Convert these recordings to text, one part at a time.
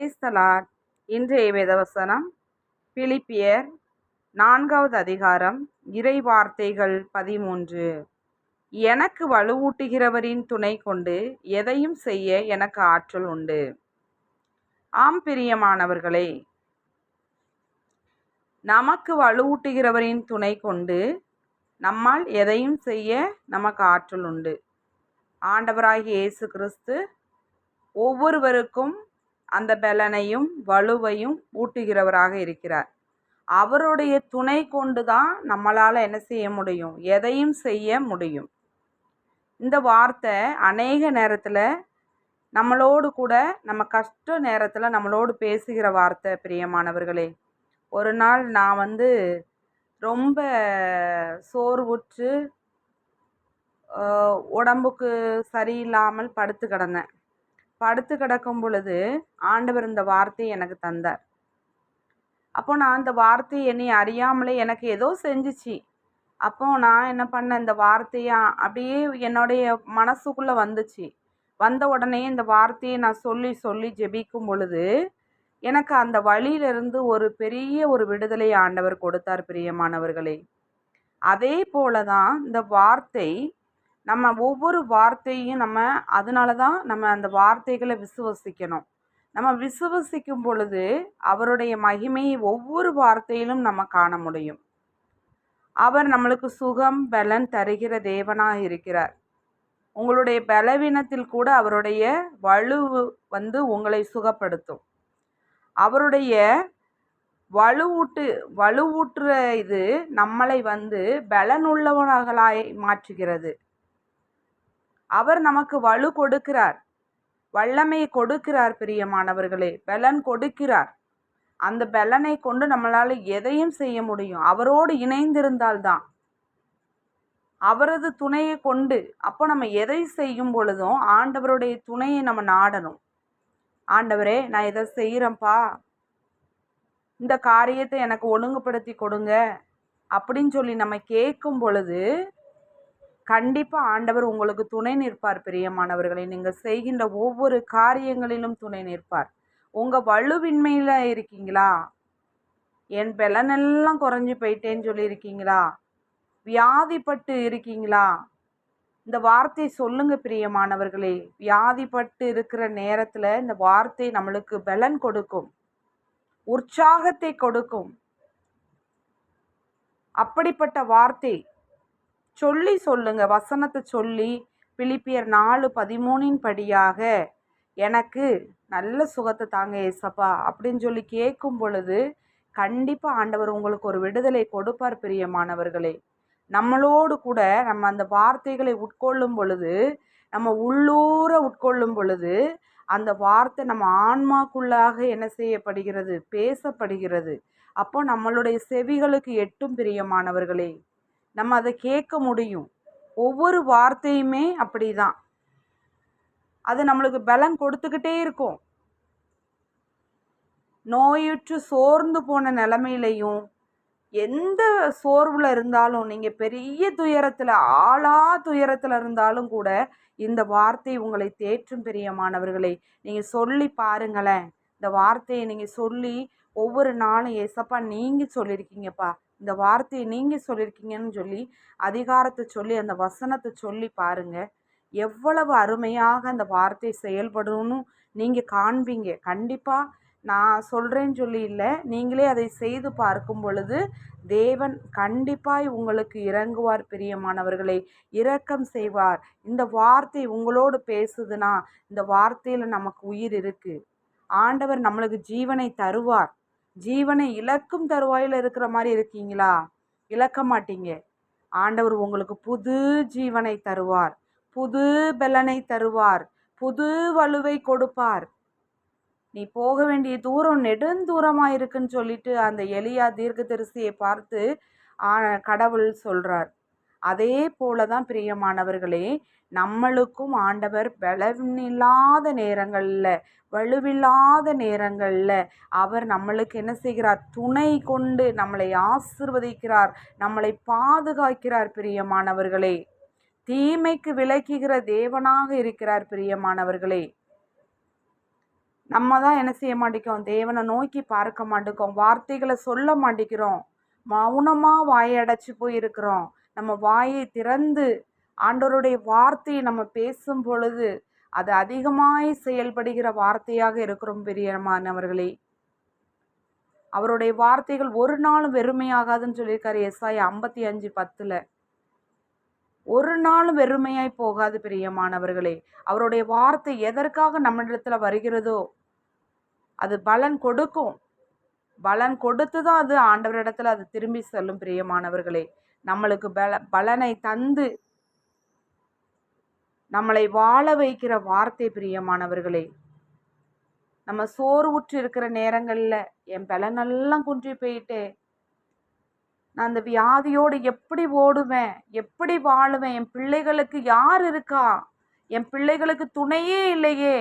கிறிஸ்தலாட் இன்றைய வேதவசனம் பிலிப்பியர் நான்காவது அதிகாரம் இறை வார்த்தைகள் பதிமூன்று. எனக்கு வலுவூட்டுகிறவரின் துணை கொண்டு எதையும் செய்ய எனக்கு ஆற்றல் உண்டு. ஆம் பிரியமானவர்களே நமக்கு வலுவூட்டுகிறவரின் துணை கொண்டு நம்மால் எதையும் செய்ய நமக்கு ஆற்றல் உண்டு. ஆண்டவராகிய இயேசு கிறிஸ்து ஒவ்வொருவருக்கும் அந்த பலனையும் வலுவையும் ஊட்டுகிறவராக இருக்கிறார். அவருடைய துணை கொண்டு தான் நம்மளால் என்ன செய்ய முடியும்? எதையும் செய்ய முடியும். இந்த வார்த்தை அநேக நேரத்தில் நம்மளோடு கூட நம்ம கஷ்ட நேரத்தில் நம்மளோடு பேசுகிற வார்த்தை பிரியமானவர்களே. ஒரு நாள் நான் வந்து ரொம்ப சோர்வுற்று உடம்புக்கு சரியில்லாமல் படுத்து கிடந்தேன். படுத்து கிடக்கும் பொழுது ஆண்டவர் இந்த வார்த்தையை எனக்கு தந்தார். அப்போ நான் அந்த வார்த்தையை என்னை அறியாமலே எனக்கு ஏதோ செஞ்சிச்சு. அப்போ நான் என்ன பண்ணேன் இந்த வார்த்தையை அப்படியே என்னுடைய மனசுக்குள்ளே வந்துச்சு. வந்த உடனே இந்த வார்த்தையை நான் சொல்லி சொல்லி ஜெபிக்கும் பொழுது எனக்கு அந்த வழியிலிருந்து ஒரு பெரிய ஒரு விடுதலை ஆண்டவர் கொடுத்தார் பிரியமானவர்களே. அதே போல தான் இந்த வார்த்தை நம்ம ஒவ்வொரு வார்த்தையும் நம்ம அதனால தான் நம்ம அந்த வார்த்தைகளை விசுவசிக்கணும். நம்ம விசுவசிக்கும் பொழுது அவருடைய மகிமையை ஒவ்வொரு வார்த்தையிலும் நம்ம காண முடியும். அவர் நம்மளுக்கு சுகம் பலன் தருகிற தேவனாக இருக்கிறார். உங்களுடைய பலவீனத்தில் கூட அவருடைய வலுவு வந்து உங்களை சுகப்படுத்தும். அவருடைய வலுவூட்டு வலுவூட்டுற இது நம்மளை வந்து பலனுள்ளவர்களாய் மாற்றுகிறது. அவர் நமக்கு வலு கொடுக்கிறார். வல்லமையை கொடுக்கிறார் பிரியமானவர்களே பலன் கொடுக்கிறார். அந்த பலனை கொண்டு நம்மளால் எதையும் செய்ய முடியும். அவரோடு இணைந்திருந்தால்தான் அவரது துணையை கொண்டு அப்போ நம்ம எதை செய்யும் பொழுதும் ஆண்டவருடைய துணையை நம்ம நாடணும். ஆண்டவரே நான் இதை செய்கிறேன்ப்பா இந்த காரியத்தை எனக்கு ஒழுங்குபடுத்தி கொடுங்க. அப்படின்னு சொல்லி நம்ம கேட்கும் பொழுது கண்டிப்பாக ஆண்டவர் உங்களுக்கு துணை நிற்பார் பிரியமானவர்களை. நீங்கள் செய்கின்ற ஒவ்வொரு காரியங்களிலும் துணை நிற்பார். உங்கள் வலுவின்மையில் இருக்கீங்களா? என் பலனெல்லாம் குறைஞ்சி போயிட்டேன்னு சொல்லியிருக்கீங்களா? வியாதிப்பட்டு இருக்கீங்களா? இந்த வார்த்தை சொல்லுங்க பிரியமானவர்களே. வியாதிப்பட்டு இருக்கிற நேரத்தில் இந்த வார்த்தை நம்மளுக்கு பலன் கொடுக்கும். உற்சாகத்தை கொடுக்கும். அப்படிப்பட்ட வார்த்தை சொல்லி சொல்லுங்க. வசனத்தை சொல்லி பிலிப்பியர் நாலு பதிமூணின் படியாக எனக்கு நல்ல சுகத்தை தாங்க ஏசப்பா அப்படின்னு சொல்லி கேட்கும் பொழுது கண்டிப்பாக ஆண்டவர் உங்களுக்கு ஒரு விடுதலை கொடுப்பார் பிரியமானவர்களே. நம்மளோடு கூட நம்ம அந்த வார்த்தைகளை உட்கொள்ளும் பொழுது நம்ம உள்ளூர உட்கொள்ளும் பொழுது அந்த வார்த்தை நம்ம ஆன்மாக்குள்ளாக என்ன செய்யப்படுகிறது? பேசப்படுகிறது. அப்போ நம்மளுடைய செவிகளுக்கு எட்டும் பிரியமானவர்களே. நம்ம அதை கேட்க முடியும். ஒவ்வொரு வார்த்தையுமே அப்படி தான் அது நம்மளுக்கு பலம் கொடுத்துக்கிட்டே இருக்கும். நோயுற்று சோர்ந்து போன நிலமையிலையும் எந்த சோர்வில் இருந்தாலும் நீங்கள் பெரிய துயரத்தில் ஆளா துயரத்தில் இருந்தாலும் கூட இந்த வார்த்தை உங்களை தேற்றும் பிரியமானவர்களை நீங்கள் சொல்லி பாருங்களேன். இந்த வார்த்தையை நீங்கள் சொல்லி ஒவ்வொரு நாளும் ஏசப்பா நீங்கள் சொல்லியிருக்கீங்கப்பா. இந்த வார்த்தையை நீங்கள் சொல்லியிருக்கீங்கன்னு சொல்லி அதிகாரத்தை சொல்லி அந்த வசனத்தை சொல்லி பாருங்கள் எவ்வளவு அருமையாக அந்த வார்த்தை செயல்படணும்னு நீங்கள் காண்பீங்க. கண்டிப்பாக நான் சொல்கிறேன்னு சொல்லி இல்லை. நீங்களே அதை செய்து பார்க்கும் பொழுது தேவன் கண்டிப்பாய் உங்களுக்கு இறங்குவார் பிரியமானவர்களை. இரக்கம் செய்வார். இந்த வார்த்தை உங்களோடு பேசுதுன்னா இந்த வார்த்தையில் நமக்கு உயிர் இருக்குது ஆண்டவர் நம்மளுக்கு ஜீவனை தருவார். ஜீவனை இழக்கும் தருவாயில் இருக்கிற மாதிரி இருக்கீங்களா? இழக்க மாட்டீங்க. ஆண்டவர் உங்களுக்கு புது ஜீவனை தருவார். புது பலனை தருவார். புது வலுவை கொடுப்பார். நீ போக வேண்டிய தூரம் நெடுந்தூரமாக இருக்குன்னு சொல்லிட்டு அந்த எளியா தீர்க்கதரிசியை பார்த்து கடவுள் சொல்கிறார் அதே போல தான் பிரியமானவர்களே நம்மளுக்கும் ஆண்டவர் பலனில்லாத நேரங்களில் வலுவில்லாத நேரங்களில் அவர் நம்மளுக்கு என்ன செய்கிறார்? துணை கொண்டு நம்மளை ஆசிர்வதிக்கிறார் நம்மளை பாதுகாக்கிறார் பிரியமானவர்களே. தீமைக்கு விளக்குகிற தேவனாக இருக்கிறார் பிரியமானவர்களே. நம்ம தான் என்ன செய்ய மாட்டேங்கிறோம்? தேவனை நோக்கி பார்க்க மாட்டேங்கிறோம். வார்த்தைகளை சொல்ல மாட்டேங்கிறோம். மௌனமாக வாயை அடைச்சி நம்ம வாயை திறந்து ஆண்டவருடைய வார்த்தையை நம்ம பேசும் பொழுது அது அதிகமாய் செயல்படுகிற வார்த்தையாக இருக்கிறோம் பிரியமானவர்களே அவருடைய வார்த்தைகள் ஒரு நாளும் வெறுமையாகாதுன்னு சொல்லியிருக்காரு எஸ்ஐ ஐம்பத்தி அஞ்சு பத்தில். ஒரு நாளும் வெறுமையாய் போகாது பிரியமானவர்களே அவருடைய வார்த்தை எதற்காக நம்மிடத்துல வருகிறதோ அது பலன் கொடுக்கும். பலன் கொடுத்து தான் அது ஆண்டவரிடத்தில் அது திரும்பி செல்லும் பிரியமானவர்களே நம்மளுக்கு பல பலனை தந்து நம்மளை வாழ வைக்கிற வார்த்தை பிரியமானவர்களே நம்ம சோர்வுற்று இருக்கிற நேரங்களில் என் பலனெல்லாம் குன்றி போயிட்டே நான் அந்த வியாதியோடு எப்படி ஓடுவேன் எப்படி வாழுவேன் என் பிள்ளைகளுக்கு யார் இருக்கா என் பிள்ளைகளுக்கு துணையே இல்லையே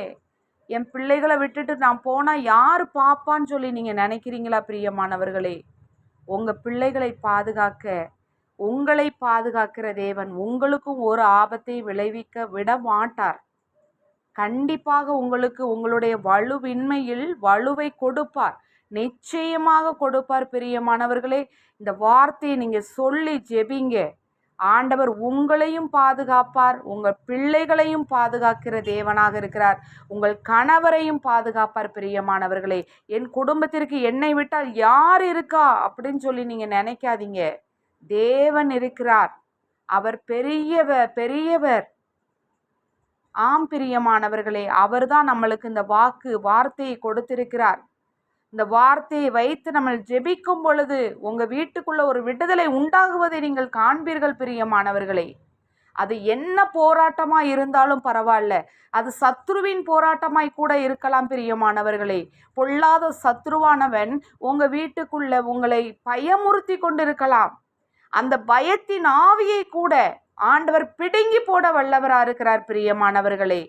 என் பிள்ளைகளை விட்டுட்டு நான் போனால் யார் பாப்பான்னு சொல்லி நீங்கள் நினைக்கிறீங்களா பிரியமானவர்களே? உங்கள் பிள்ளைகளை பாதுகாக்க உங்களை பாதுகாக்கிற தேவன் உங்களுக்கும் ஒரு ஆபத்தை விளைவிக்க விட மாட்டார் கண்டிப்பாக உங்களுக்கு உங்களுடைய வலுவின்மையில் வலுவை கொடுப்பார். நிச்சயமாக கொடுப்பார் பிரியமானவர்களே. இந்த வார்த்தையை நீங்கள் சொல்லி ஜெபிங்க. ஆண்டவர் உங்களையும் பாதுகாப்பார். உங்கள் பிள்ளைகளையும் பாதுகாக்கிற தேவனாக இருக்கிறார். உங்கள் கணவரையும் பாதுகாப்பார் பிரியமானவர்களே. என் குடும்பத்திற்கு என்னை விட்டால் யார் இருக்கா? அப்படின்னு சொல்லி நீங்கள் நினைக்காதீங்க. தேவன் இருக்கிறார். அவர் பெரியவர் பெரியவர். ஆம் பிரியமானவர்களே அவர்தான் நம்மளுக்கு இந்த வாக்கு வார்த்தையை கொடுத்திருக்கிறார். இந்த வார்த்தையை வைத்து நம்ம ஜெபிக்கும் பொழுது உங்கள் வீட்டுக்குள்ள ஒரு விடுதலை உண்டாகுவதை நீங்கள் காண்பீர்கள் பிரியமானவர்களே. அது என்ன போராட்டமாக இருந்தாலும் பரவாயில்ல. அது சத்ருவின் போராட்டமாய் கூட இருக்கலாம் பிரியமானவர்களே. பொல்லாத சத்ருவானவன் உங்கள் வீட்டுக்குள்ள உங்களை பயமுறுத்தி கொண்டிருக்கலாம். அந்த பயத்தின் ஆவியை கூட ஆண்டவர் பிடுங்கி போட வல்லவராக இருக்கிறார் பிரியமானவர்களே.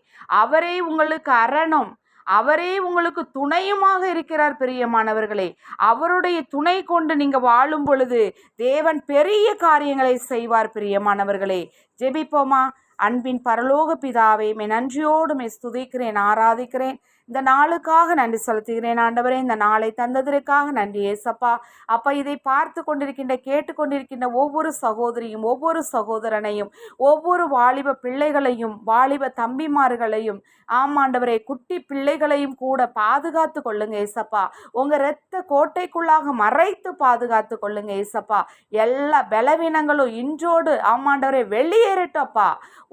அவரே உங்களுக்கு அரணும். அவரே உங்களுக்கு துணையுமாக இருக்கிறார் பிரியமானவர்களே. அவருடைய துணை கொண்டு நீங்க வாழும் பொழுது தேவன் பெரிய காரியங்களை செய்வார் பிரியமானவர்களே. ஜெபிப்போமா? அன்பின் பரலோக பிதாவை மே நன்றியோடு மே ஸ்துதிக்கிறேன் ஆராதிக்கிறேன். இந்த நாளுக்காக நன்றி செலுத்துகிறேன் ஆண்டவரே. இந்த நாளை தந்ததற்காக நன்றி ஏசப்பா. அப்பா இதை பார்த்து கொண்டிருக்கின்ற கேட்டுக்கொண்டிருக்கின்ற ஒவ்வொரு சகோதரியும் ஒவ்வொரு சகோதரனையும் ஒவ்வொரு வாலிப பிள்ளைகளையும் வாலிப தம்பிமார்களையும் ஆமாண்டவரே குட்டி பிள்ளைகளையும் கூட பாதுகாத்து கொள்ளுங்க ஏசப்பா. உங்கள் இரத்த கோட்டைக்குள்ளாக மறைத்து பாதுகாத்து கொள்ளுங்க ஏசப்பா. எல்லா பலவீனங்களும் இன்றோடு ஆமாண்டவரே வெளியேறட்டப்பா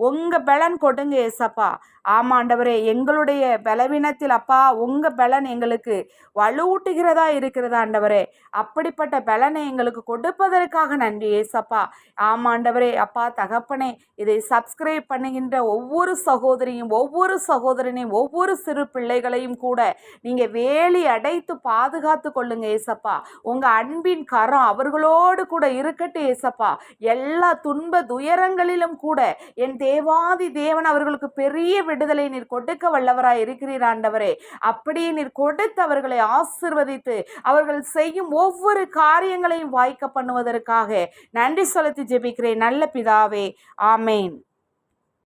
உங்கள் பலன் கொடுங்க ஏசப்பா. ஆமாண்டவரே எங்களுடைய பலவீனத்தில் அப்பா உங்கள் பலன் எங்களுக்கு வலுவூட்டுகிறதா இருக்கிறதா ஆண்டவரே. அப்படிப்பட்ட பலனை எங்களுக்கு கொடுப்பதற்காக நன்றி ஏசப்பா. ஆமாண்டவரே அப்பா தகப்பனே இதை சப்ஸ்கிரைப் பண்ணுகின்ற ஒவ்வொரு சகோதரியும் ஒவ்வொரு சகோதரனையும் ஒவ்வொரு சிறு பிள்ளைகளையும் கூட நீங்கள் வேலி அடைத்து பாதுகாத்து கொள்ளுங்க ஏசப்பா. உங்கள் அன்பின் கரம் அவர்களோடு கூட இருக்கட்டும் ஏசப்பா. எல்லா துன்ப துயரங்களிலும் கூட என் தேவாதி தேவன் அவர்களுக்கு பெரிய விடுதலை நீர் கொடுக்க வல்லவராய் இருக்கிறீர் ஆண்டவரே. அப்படியே நீர் கொடுத்து அவர்களை ஆசிர்வதித்து அவர்கள் செய்யும் ஒவ்வொரு காரியங்களையும் வாய்க்க பண்ணுவதற்காக நன்றி செலுத்தி ஜெபிக்கிறேன். நல்ல பிதாவே. ஆமேன்.